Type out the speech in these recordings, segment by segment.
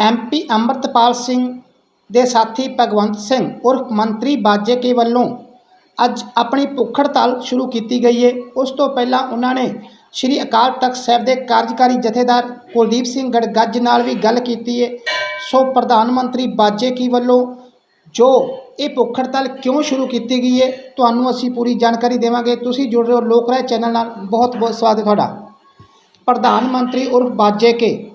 MP Amritpal Singh ਦੇ ਸਾਥੀ ਭਗਵੰਤ ਸਿੰਘ, ਉਰਫ ਮੰਤਰੀ ਬਾਜੇ ਕੇ ਵੱਲੋਂ ਅੱਜ ਆਪਣੀ ਭੁੱਖ ਹੜਤਾਲ ਸ਼ੁਰੂ ਕੀਤੀ ਗਈ ਹੈ ਉਸ ਤੋਂ ਪਹਿਲਾਂ ਉਹਨਾਂ ਨੇ ਸ੍ਰੀ ਅਕਾਲ ਤਖਤ ਸਾਹਿਬ ਦੇ ਕਾਰਜਕਾਰੀ ਜਥੇਦਾਰ ਕੁਲਦੀਪ ਸਿੰਘ ਗੜਗੱਜ ਨਾਲ ਵੀ ਗੱਲ ਕੀਤੀ ਹੈ ਸੋ ਪ੍ਰਧਾਨ ਮੰਤਰੀ ਬਾਜੇ ਕੀ ਵੱਲੋਂ ਜੋ ਇਹ ਭੁੱਖ ਹੜਤਾਲ ਕਿਉਂ ਸ਼ੁਰੂ ਕੀਤੀ ਗਈ ਹੈ ਤੁਹਾਨੂੰ ਅਸੀਂ ਪੂਰੀ ਜਾਣਕਾਰੀ ਦੇਵਾਂਗੇ। ਤੁਸੀਂ ਜੁੜ ਰਹੇ ਹੋ ਲੋਕ ਰਾਏ ਚੈਨਲ ਨਾਲ। ਬਹੁਤ ਬਹੁਤ ਸਵਾਗਤ ਹੈ ਤੁਹਾਡਾ। ਪ੍ਰਧਾਨ ਮੰਤਰੀ ਉਰਫ ਬਾਜੇ ਕੇ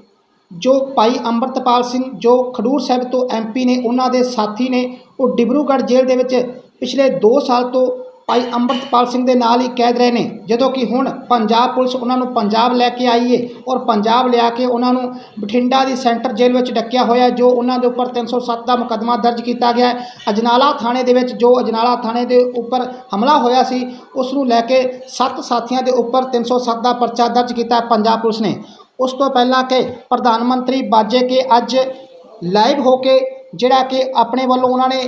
ਜੋ ਭਾਈ ਅੰਮ੍ਰਿਤਪਾਲ ਸਿੰਘ, ਜੋ ਖਡੂਰ ਸਾਹਿਬ ਤੋਂ ਐਮਪੀ ਨੇ, ਉਹਨਾਂ ਦੇ ਸਾਥੀ ਨੇ, ਉਹ ਡਿਬਰੂਗੜ੍ਹ ਜੇਲ੍ਹ ਦੇ ਵਿੱਚ ਪਿਛਲੇ 2 ਸਾਲ ਤੋਂ ਭਾਈ ਅੰਮ੍ਰਿਤਪਾਲ ਸਿੰਘ ਦੇ ਨਾਲ ਹੀ ਕੈਦ ਰਹੇ ਨੇ। ਜਦੋਂ ਕਿ ਹੁਣ ਪੰਜਾਬ ਪੁਲਿਸ ਉਹਨਾਂ ਨੂੰ ਪੰਜਾਬ ਲੈ ਕੇ ਆਈ ਹੈ ਔਰ ਪੰਜਾਬ ਲਿਆ ਕੇ ਉਹਨਾਂ ਨੂੰ ਬਠਿੰਡਾ ਦੀ ਸੈਂਟਰ ਜੇਲ੍ਹ ਵਿੱਚ ਡੱਕਿਆ ਹੋਇਆ, ਜੋ ਉਹਨਾਂ ਦੇ ਉੱਪਰ 307 ਦਾ ਮੁਕੱਦਮਾ ਦਰਜ ਕੀਤਾ ਗਿਆ ਹੈ। ਅਜਨਾਲਾ ਥਾਣੇ ਦੇ ਵਿੱਚ ਜੋ ਅਜਨਾਲਾ ਥਾਣੇ ਦੇ ਉੱਪਰ ਹਮਲਾ ਹੋਇਆ ਸੀ, ਉਸ ਨੂੰ ਲੈ ਕੇ ਸੱਤ ਸਾਥੀਆਂ ਦੇ ਉੱਪਰ 307 ਦਾ ਪਰਚਾ ਦਰਜ ਕੀਤਾ ਪੰਜਾਬ ਪੁਲਿਸ ਨੇ। ਉਸ ਤੋਂ ਪਹਿਲਾਂ ਕਿ ਪ੍ਰਧਾਨ ਮੰਤਰੀ ਬਾਜੇ ਕੇ ਅੱਜ ਲਾਈਵ ਹੋ ਕੇ ਜਿਹੜਾ ਕਿ ਆਪਣੇ ਵੱਲੋਂ ਉਹਨਾਂ ਨੇ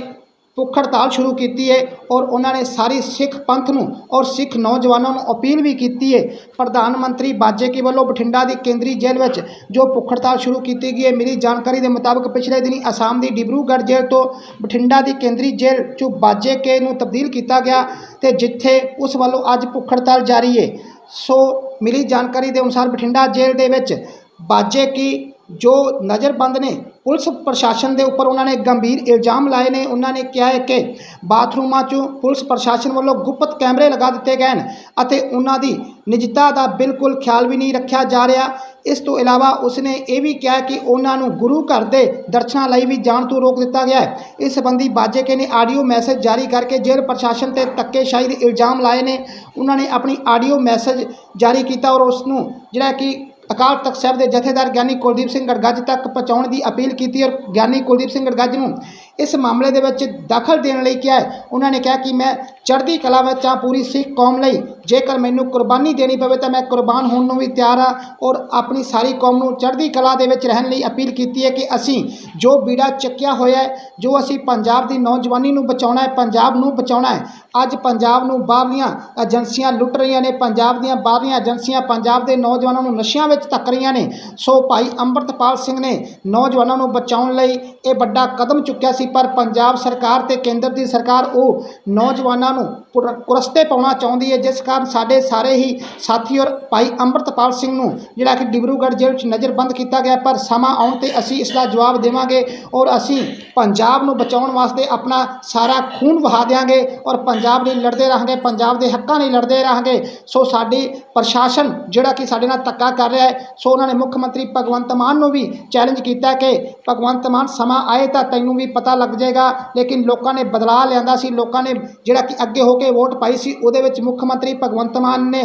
ਭੁੱਖ ਹੜਤਾਲ ਸ਼ੁਰੂ ਕੀਤੀ ਹੈ ਔਰ ਉਹਨਾਂ ਨੇ ਸਾਰੀ ਸਿੱਖ ਪੰਥ ਨੂੰ ਔਰ ਸਿੱਖ ਨੌਜਵਾਨਾਂ ਨੂੰ ਅਪੀਲ ਵੀ ਕੀਤੀ ਹੈ ਪ੍ਰਧਾਨ ਮੰਤਰੀ ਬਾਜੇ ਕੇ ਵੱਲੋਂ ਬਠਿੰਡਾ ਦੀ ਕੇਂਦਰੀ ਜੇਲ੍ਹ ਵਿੱਚ ਜੋ ਭੁੱਖ ਹੜਤਾਲ ਸ਼ੁਰੂ ਕੀਤੀ ਗਈ ਹੈ ਮੇਰੀ ਜਾਣਕਾਰੀ ਦੇ ਮੁਤਾਬਕ ਪਿਛਲੇ ਦਿਨੀ ਅਸਾਮ ਦੀ ਡਿਬਰੂਗੜ੍ਹ ਜੇਲ੍ਹ ਤੋਂ ਬਠਿੰਡਾ ਦੀ ਕੇਂਦਰੀ ਜੇਲ੍ਹ 'ਚੋਂ ਬਾਜੇ ਕੇ ਨੂੰ ਤਬਦੀਲ ਕੀਤਾ ਗਿਆ ਤੇ ਜਿੱਥੇ ਉਸ ਵੱਲੋਂ ਅੱਜ ਭੁੱਖ ਹੜਤਾਲ ਜਾਰੀ ਹੈ ਸੋ ਮਿਲੀ ਜਾਣਕਾਰੀ ਦੇ ਅਨੁਸਾਰ ਬਠਿੰਡਾ ਜੇਲ੍ਹ ਦੇ ਵਿੱਚ ਬਾਜੇ ਕੀ ਜੋ ਨਜ਼ਰਬੰਦ ਨੇ ਪੁਲਿਸ ਪ੍ਰਸ਼ਾਸਨ ਦੇ ਉੱਪਰ ਉਹਨਾਂ ਨੇ ਗੰਭੀਰ ਇਲਜ਼ਾਮ ਲਾਏ ਨੇ। ਉਹਨਾਂ ਨੇ ਕਿਹਾ ਹੈ ਕਿ ਬਾਥਰੂਮਾਂ 'ਚੋਂ ਪੁਲਿਸ ਪ੍ਰਸ਼ਾਸਨ ਵੱਲੋਂ ਗੁਪਤ ਕੈਮਰੇ ਲਗਾ ਦਿੱਤੇ ਗਏ ਹਨ ਅਤੇ ਉਹਨਾਂ ਦੀ ਨਿਜਤਾ ਦਾ ਬਿਲਕੁਲ ਖਿਆਲ ਵੀ ਨਹੀਂ ਰੱਖਿਆ ਜਾ ਰਿਹਾ। ਇਸ ਤੋਂ ਇਲਾਵਾ ਉਸਨੇ ਇਹ ਵੀ ਕਿਹਾ ਕਿ ਉਹਨਾਂ ਨੂੰ ਗੁਰੂ ਘਰ ਦੇ ਦਰਸ਼ਨਾਂ ਲਈ ਵੀ ਜਾਣ ਤੋਂ ਰੋਕ ਦਿੱਤਾ ਗਿਆ ਹੈ। ਇਸ ਸੰਬੰਧੀ ਬਾਜੇਕੇ ਨੇ ਆਡੀਓ ਮੈਸੇਜ ਜਾਰੀ ਕਰਕੇ ਜੇਲ੍ਹ ਪ੍ਰਸ਼ਾਸਨ ਤੇ ਧੱਕੇਸ਼ਾਹੀ ਦੇ ਇਲਜ਼ਾਮ ਲਾਏ ਨੇ। ਉਹਨਾਂ ਨੇ ਆਪਣੀ ਆਡੀਓ ਮੈਸੇਜ ਜਾਰੀ ਕੀਤਾ ਔਰ ਉਸ ਨੂੰ ਜਿਹੜਾ ਕਿ ਅਕਾਲ ਤਖਤ ਸਾਹਿਬ ਦੇ ਜਥੇਦਾਰ ਗਿਆਨੀ ਕੁਲਦੀਪ ਸਿੰਘ ਗੜਗੱਜ ਤੱਕ ਪਹੁੰਚਾਉਣ ਦੀ ਅਪੀਲ ਕੀਤੀ ਔਰ ਗਿਆਨੀ ਕੁਲਦੀਪ ਸਿੰਘ ਗੜਗੱਜ ਨੂੰ ਇਸ ਮਾਮਲੇ ਦੇ ਵਿੱਚ ਦਖਲ ਦੇਣ ਲਈ ਕਿਹਾ ਹੈ। ਉਹਨਾਂ ਨੇ ਕਿਹਾ ਕਿ ਮੈਂ ਚੜ੍ਹਦੀ ਕਲਾ ਵਿੱਚ ਹਾਂ, ਪੂਰੀ ਸਿੱਖ ਕੌਮ ਲਈ। ਜੇਕਰ ਮੈਨੂੰ ਕੁਰਬਾਨੀ ਦੇਣੀ ਪਵੇ ਤਾਂ ਮੈਂ ਕੁਰਬਾਨ ਹੋਣ ਨੂੰ ਵੀ ਤਿਆਰ ਹਾਂ ਔਰ ਆਪਣੀ ਸਾਰੀ ਕੌਮ ਨੂੰ ਚੜ੍ਹਦੀ ਕਲਾ ਦੇ ਵਿੱਚ ਰਹਿਣ ਲਈ ਅਪੀਲ ਕੀਤੀ ਹੈ ਕਿ ਅਸੀਂ ਜੋ ਬੀੜਾ ਚੱਕਿਆ ਹੋਇਆ ਹੈ, ਜੋ ਅਸੀਂ ਪੰਜਾਬ ਦੀ ਨੌਜਵਾਨੀ ਨੂੰ ਬਚਾਉਣਾ ਹੈ, ਪੰਜਾਬ ਨੂੰ ਬਚਾਉਣਾ ਹੈ, ਅੱਜ ਪੰਜਾਬ ਨੂੰ ਬਾਹਰਲੀਆਂ ਏਜੰਸੀਆਂ ਲੁੱਟ ਰਹੀਆਂ ਨੇ, ਪੰਜਾਬ ਦੀਆਂ ਬਾਹਰਲੀਆਂ ਏਜੰਸੀਆਂ ਪੰਜਾਬ ਦੇ ਨੌਜਵਾਨਾਂ ਨੂੰ ਨਸ਼ਿਆਂ ਵਿੱਚ ਧੱਕ ਰਹੀਆਂ ਨੇ। ਸੋ ਭਾਈ ਅੰਮ੍ਰਿਤਪਾਲ ਸਿੰਘ ਨੇ ਨੌਜਵਾਨਾਂ ਨੂੰ ਬਚਾਉਣ ਲਈ ਇਹ ਵੱਡਾ ਕਦਮ ਚੁੱਕਿਆ ਸੀ। ਪਰ ਪੰਜਾਬ ਸਰਕਾਰ ਤੇ ਕੇਂਦਰ ਦੀ ਸਰਕਾਰ ਉਹ ਨੌਜਵਾਨਾਂ ਨੂੰ ਕੁਰ- ਕੁਰਸਤੇ ਪਾਉਣਾ ਚਾਹੁੰਦੀ ਹੈ, ਜਿਸ ਕਾਰਨ ਸਾਡੇ ਸਾਰੇ ਹੀ ਸਾਥੀ ਔਰ ਭਾਈ ਅੰਮ੍ਰਿਤਪਾਲ ਸਿੰਘ ਨੂੰ ਜਿਹੜਾ ਕਿ ਡਿਬਰੂਗੜ੍ਹ ਜੇਲ੍ਹ ਵਿੱਚ ਨਜ਼ਰਬੰਦ ਕੀਤਾ ਗਿਆ, ਪਰ ਸਮਾਂ ਆਉਣ ਤੇ ਅਸੀਂ ਇਸ ਦਾ ਜਵਾਬ ਦੇਵਾਂਗੇ ਔਰ ਅਸੀਂ ਪੰਜਾਬ ਨੂੰ ਬਚਾਉਣ ਵਾਸਤੇ ਆਪਣਾ ਸਾਰਾ ਖੂਨ ਵਹਾ ਦਿਆਂਗੇ ਔਰ ਪੰਜਾਬ ਲਈ ਲੜਦੇ ਰਹਾਂਗੇ, ਪੰਜਾਬ ਦੇ ਹੱਕਾਂ ਲਈ ਲੜਦੇ ਰਹਾਂਗੇ। ਸੋ ਸਾਡੀ ਪ੍ਰਸ਼ਾਸਨ ਜਿਹੜਾ ਕਿ ਸਾਡੇ ਨਾਲ ਧੱਕਾ ਕਰ ਰਿਹਾ ਹੈ, ਸੋ ਉਹਨਾਂ ਨੇ ਮੁੱਖ ਮੰਤਰੀ ਭਗਵੰਤ ਮਾਨ ਨੂੰ ਵੀ ਚੈਲੰਜ ਕੀਤਾ ਕਿ ਭਗਵੰਤ ਮਾਨ ਸਮਾਂ ਆਏ ਤਾਂ ਤੈਨੂੰ ਵੀ ਪਤਾ ਲੱਗ ਜਾਏਗਾ। ਲੇਕਿਨ ਲੋਕਾਂ ਨੇ ਬਦਲਾਅ ਲਿਆਂਦਾ ਸੀ। ਲੋਕਾਂ ਨੇ ਜਿਹੜਾ ਕਿ ਅੱਗੇ ਹੋ ਕੇ ਵੋਟ ਪਾਈ ਸੀ, ਉਹਦੇ ਵਿੱਚ ਮੁੱਖ ਮੰਤਰੀ ਭਗਵੰਤ ਮਾਨ ਨੇ,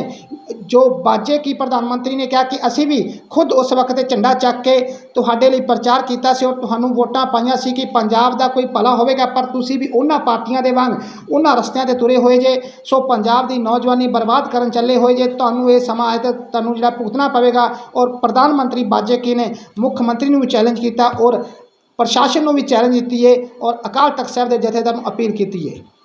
ਜੋ ਬਾਜੇ ਕੀ ਪ੍ਰਧਾਨ ਮੰਤਰੀ ਨੇ ਕਿਹਾ ਕਿ ਅਸੀਂ ਵੀ ਖੁਦ ਉਸ ਵਕਤ ਇਹ ਝੰਡਾ ਚੱਕ ਕੇ ਤੁਹਾਡੇ ਲਈ ਪ੍ਰਚਾਰ ਕੀਤਾ ਸੀ ਔਰ ਤੁਹਾਨੂੰ ਵੋਟਾਂ ਪਾਈਆਂ ਸੀ ਕਿ ਪੰਜਾਬ ਦਾ ਕੋਈ ਭਲਾ ਹੋਵੇਗਾ, ਪਰ ਤੁਸੀਂ ਵੀ ਉਹਨਾਂ ਪਾਰਟੀਆਂ ਦੇ ਵਾਂਗ ਉਹਨਾਂ ਰਸਤਿਆਂ ਤੇ ਤੁਰੇ ਹੋਏ ਜੇ। ਸੋ ਪੰਜਾਬ ਦੀ ਨੌਜਵਾਨੀ ਬਰਬਾਦ ਕਰਨ ਚੱਲੇ ਹੋਏ ਜੇ, ਤੁਹਾਨੂੰ ਇਹ ਸਮਾਂ ਆਏ ਤਾਂ ਤੁਹਾਨੂੰ ਜਿਹੜਾ ਭੁਗਤਣਾ ਪਵੇਗਾ ਔਰ ਪ੍ਰਧਾਨ ਮੰਤਰੀ ਬਾਜੇ ਕੀ ਨੇ ਮੁੱਖ ਮੰਤਰੀ ਨੂੰ ਵੀ ਚੈਲੰਜ ਕੀਤਾ ਔਰ ਪ੍ਰਸ਼ਾਸਨ ਨੂੰ ਵੀ ਚੈਲੰਜ ਦਿੱਤੀ ਹੈ ਔਰ ਅਕਾਲ ਤਖਤ ਸਾਹਿਬ ਦੇ ਜਥੇਦਾਰ ਨੂੰ ਅਪੀਲ ਕੀਤੀ ਹੈ